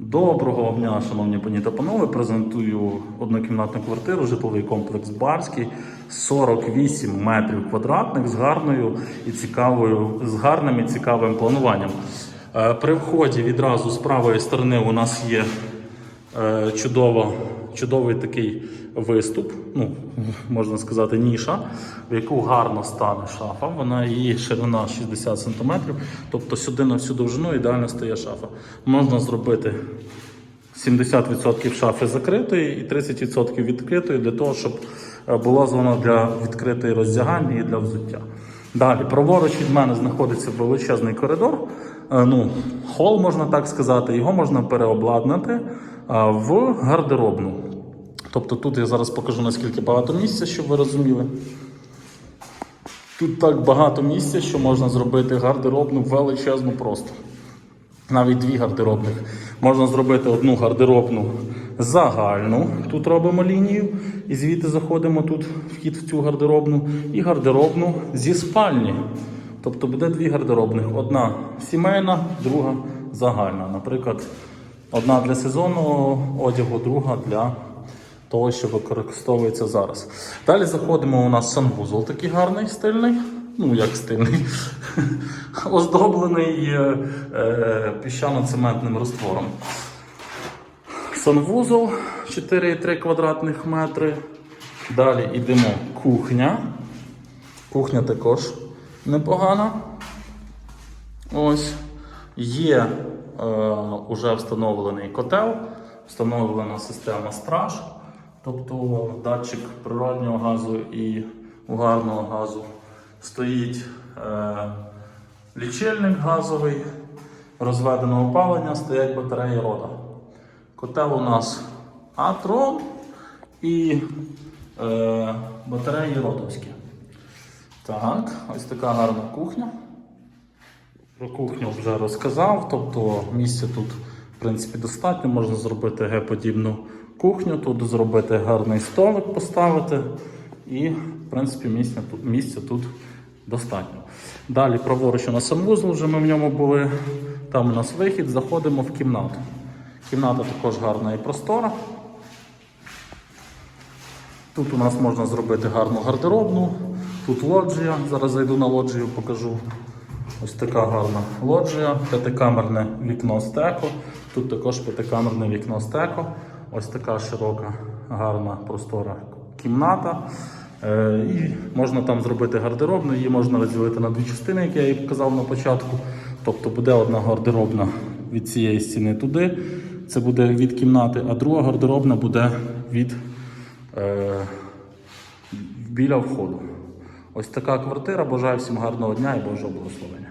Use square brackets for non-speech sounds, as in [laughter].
Доброго дня, шановні пані та панове. Презентую однокімнатну квартиру, житловий комплекс Барський, 48 метрів квадратних з гарною і цікавою, з гарним і цікавим плануванням. Е, При вході відразу з правої сторони у нас є чудово, чудовий такий виступ, ну, можна сказати, ніша, в яку гарно стане шафа. Вона її ширина 60 см, тобто сюди на всю довжину ідеально стає шафа. Можна зробити 70% шафи закритої і 30% відкритої для того, щоб е, була зона для відкритої роздягання і для взуття. Далі, праворуч від мене знаходиться величезний коридор, е, ну, хол, можна так сказати, його можна переобладнати е, в гардеробну. Тобто тут я зараз покажу наскільки багато місця, щоб ви розуміли. Тут так багато місця, що можна зробити гардеробну величезну просто. Навіть дві гардеробних. Можна зробити одну гардеробну загальну. Тут робимо лінію, і звідти заходимо тут вхід в цю гардеробну, і гардеробну зі спальні. Тобто буде дві гардеробних: одна сімейна, друга загальна. Наприклад, одна для сезонного одягу, друга для того, що використовується зараз. Далі заходимо. У нас санвузол такий гарний, стильний. Ну, як стильний, [laughs] оздоблений е, е, піщано-цементним раствором. Санвузол 4,3 квадратних метри. Далі йдемо кухня. Кухня також непогана. Ось. Є е, уже встановлений котел, встановлена система страж, тобто датчик природнього газу і угарного газу. Стоїть е, лічильник газовий, розведене опалення, стоять батареї рода. Котел у нас Атрон і е, батареї родовські. Так, ось така гарна кухня. Про кухню вже розказав, тобто місця тут, в принципі, достатньо. Можна зробити Г-подібну кухню, тут зробити гарний столик, поставити. І, в принципі, місця тут, місця тут достатньо. Далі праворуч у нас вже ми в ньому були. Там у нас вихід, заходимо в кімнату. Кімната також гарна і простора. Тут у нас можна зробити гарну гардеробну, тут лоджія. Зараз зайду на лоджію, покажу. Ось така гарна лоджія, п'ятикамерне вікно стеко. Тут також п'ятикамерне вікно стеко. Ось така широка, гарна простора кімната. Е, і можна там зробити гардеробну, її можна розділити на дві частини, як я і показав на початку. Тобто буде одна гардеробна від цієї стіни туди, це буде від кімнати, а друга гардеробна буде від е, біля входу. Ось така квартира. Бажаю всім гарного дня і Божого благословення.